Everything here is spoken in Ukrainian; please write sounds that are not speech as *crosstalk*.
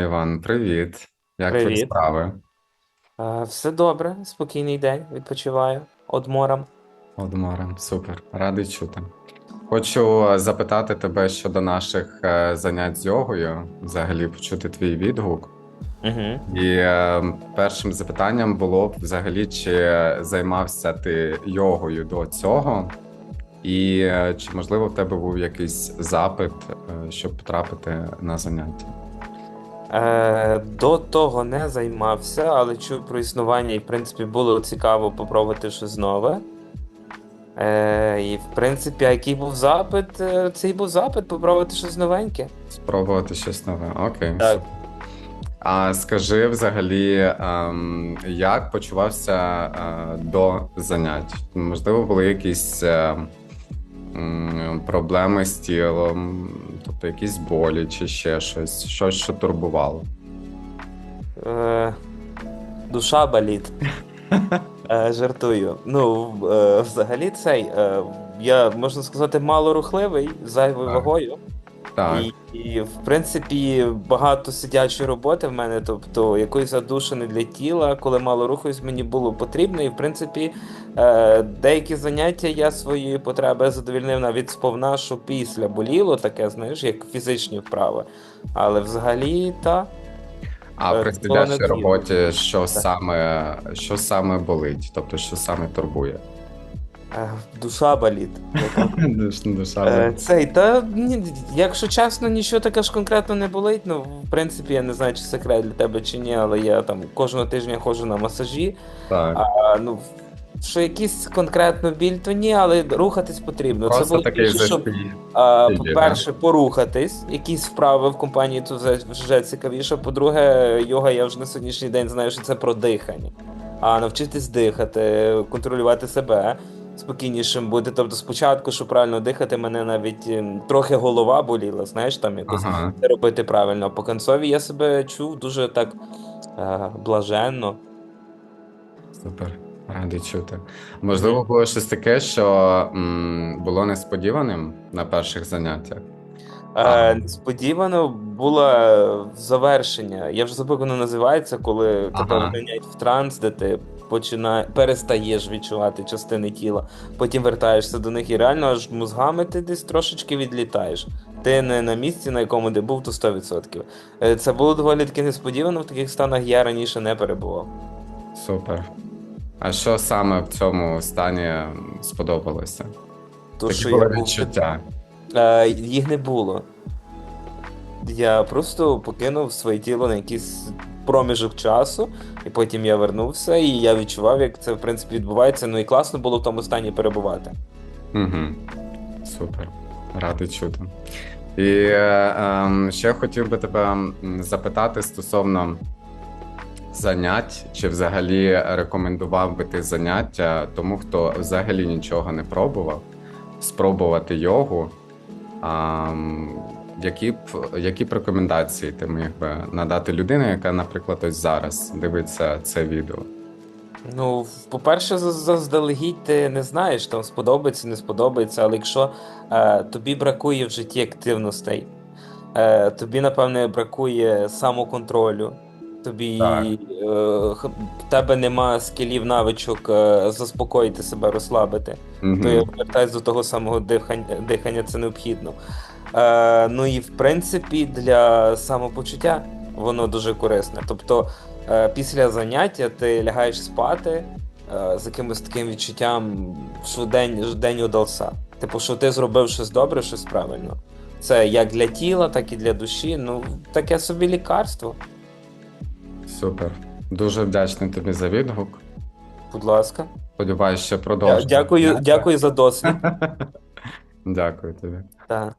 Іван, привіт. Як твої Привіт. справи? Е, Все добре, спокійний день, відпочиваю одмором. Одморем, супер, радий чути. Хочу е, запитати тебе щодо наших е, занять з йогою, взагалі почути твій відгук. Угу. І е, першим запитанням було б взагалі, чи займався ти йогою до цього, і е, чи можливо в тебе був якийсь запит, е, щоб потрапити на заняття? Е, до того не займався, але чув про існування, і в принципі було цікаво попробувати щось нове. Е, і в принципі, який був запит, Е, цей був запит попробувати щось новеньке. Спробувати щось нове. Окей. Так. А скажи взагалі, ем, як почувався е, до занять? Можливо, були якісь е, м, проблеми з тілом, тобто якісь болі чи ще щось, щось, що турбувало? Е, душа болить. Е, жартую. Ну, е, взагалі, цей. Е, я можна сказати, малорухливий, зайвою вагою. Так, І, і, в принципі, багато сидячої роботи в мене, тобто якоїсь задушини для тіла, коли мало рухаюсь, мені було потрібно. І в принципі, е, деякі заняття я свої потреби задовільнив навіть сповна, що після боліло, таке, знаєш, як фізичні вправи. Але взагалі, та. а е, при сидячій роботі що саме, що саме болить? Тобто, що саме турбує? Е, душа. *laughs* Душа Е. Цей, та якщо чесно, нічого таке ж конкретно не болить. Ну, в принципі, я не знаю, чи секрет для тебе чи ні, але я там кожного тижня ходжу на масажі. Так. А, ну, що якийсь конкретно біль, то ні, але рухатись потрібно. Це було такий більше, щоб, а, по-перше, порухатись, якісь вправи в компанії тут вже цікавіше. По-друге, йога, я вже на сьогоднішній день знаю, що це про дихання. А навчитись дихати, контролювати себе. Спокійнішим бути. Тобто, спочатку, щоб правильно дихати, мене навіть ем, трохи голова боліла, знаєш, там якось Ага. це робити правильно. А по концові я себе чув дуже так е, блаженно. Супер, радий чути. Можливо, було щось таке, що м, було несподіваним на перших заняттях. Е, несподівано було завершення. Я вже забув, воно називається, коли тебе Ага. вганяють в транс, де ти починає, перестаєш відчувати частини тіла, потім вертаєшся до них і реально аж мозгами ти десь трошечки відлітаєш. Ти не на місці, на якому ти був, то 100%. Е, Це було доволі таки несподівано. В таких станах я раніше не перебував. Супер. А що саме в цьому стані сподобалося? То, Такі що були я був відчуття. Е, їх не було. Я просто покинув своє тіло на якийсь проміжок часу, і потім я вернувся, і я відчував, як це в принципі відбувається. Ну і класно було в тому стані перебувати. Угу. Супер. Радий чути. І е, ем, ще хотів би тебе запитати стосовно занять, чи взагалі рекомендував би ти заняття тому, хто взагалі нічого не пробував, спробувати йогу. М, які б які б рекомендації ти міг би надати людині, яка, наприклад, ось зараз дивиться це відео? Ну, по-перше, заздалегідь ти не знаєш, там сподобається, не сподобається, але якщо е, тобі бракує в житті активностей, е, тобі, напевне, бракує самоконтролю, тобі е, тебе нема скілів, навичок е, заспокоїти себе, розслабити. Мгм. то я повертаюсь до того самого дихання, дихання це необхідно. Е, ну і в принципі для самопочуття воно дуже корисне. Тобто е, після заняття ти лягаєш спати е, з якимось таким відчуттям, що день, день удався. Типу, що ти зробив щось добре, щось правильно. Це як для тіла, так і для душі. Ну, таке собі лікарство. Супер. Дуже вдячний тобі за відгук. Будь ласка. Сподіваюсь, ще Дя- Дякую, дякую за досвід. *laughs* Дякую тобі. Так.